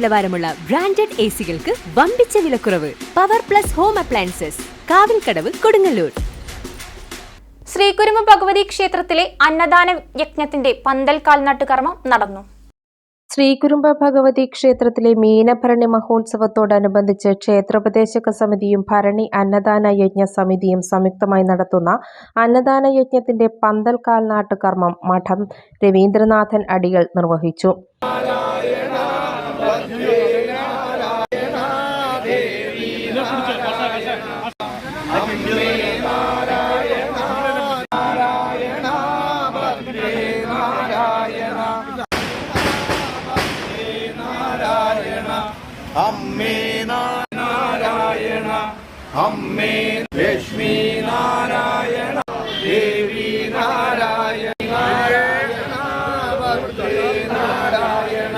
നിലവാരമുള്ള branded A സികൾക്ക് വമ്പിച്ച വിലക്കുറവ് power plus home appliances Kavilkadavu Kodungallur. Sreekurumba Bhagavathi ക്ഷേത്രത്തിലെ അന്നദാന യജ്ഞത്തിന്റെ പന്തൽ കാൽനാട്ട് കർമ്മം നടന്നു. ശ്രീകുരുമ്പ ഭഗവതി ക്ഷേത്രത്തിലെ മീനഭരണി മഹോത്സവത്തോടനുബന്ധിച്ച് ക്ഷേത്രോപദേശക സമിതിയും ഭരണി അന്നദാന യജ്ഞ സമിതിയും സംയുക്തമായി നടത്തുന്ന അന്നദാന യജ്ഞത്തിന്റെ പന്തൽ കാൽനാട്ട് കർമ്മം മഠം രവീന്ദ്രനാഥൻ അടികൾ നിർവഹിച്ചു. അമ്മേ നാരായണ അമ്മേ ലക്ഷ്മി നാരായണ ദേവി നാരായണ നാരായണ നാരായണ.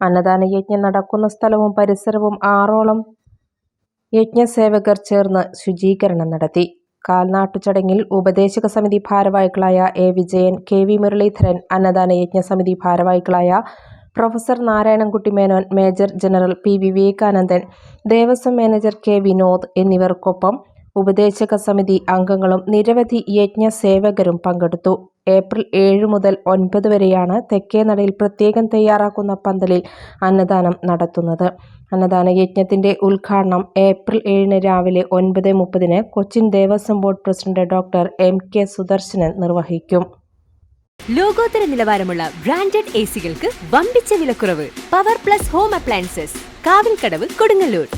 അന്നദാന യജ്ഞം നടക്കുന്ന സ്ഥലവും പരിസരവും ആറോളം യജ്ഞസേവകർ ചേർന്ന് ശുചീകരണം നടത്തി. കാൽനാട്ടുചടങ്ങിൽ ഉപദേശക സമിതി ഭാരവാഹികളായ A. Vijayan K. V. Muraleedharan അന്നദാന യജ്ഞ സമിതി ഭാരവാഹികളായ professor Narayanankutty Menon major general P. Vivekanandan Devaswom manager K. Vinod എന്നിവർക്കൊപ്പം ഉപദേശക സമിതി അംഗങ്ങളും നിരവധി യജ്ഞ സേവകരും പങ്കെടുത്തു. ഏപ്രിൽ ഏഴ് മുതൽ ഒൻപത് വരെയാണ് തെക്കേനടയിൽ പ്രത്യേകം തയ്യാറാക്കുന്ന പന്തലിൽ അന്നദാനം നടത്തുന്നത്. അന്നദാന യജ്ഞത്തിന്റെ ഉദ്ഘാടനം ഏപ്രിൽ ഏഴിന് രാവിലെ ഒൻപത് മുപ്പതിന് Cochin Devaswom board president doctor M K Sudarsanan നിർവഹിക്കും. ലോകോത്തര നിലവാരമുള്ള ബ്രാൻഡഡ് എ സികൾക്ക് വമ്പിച്ച വിലക്കുറവ്. Power plus home appliances Kavilkadavu Kodungallur.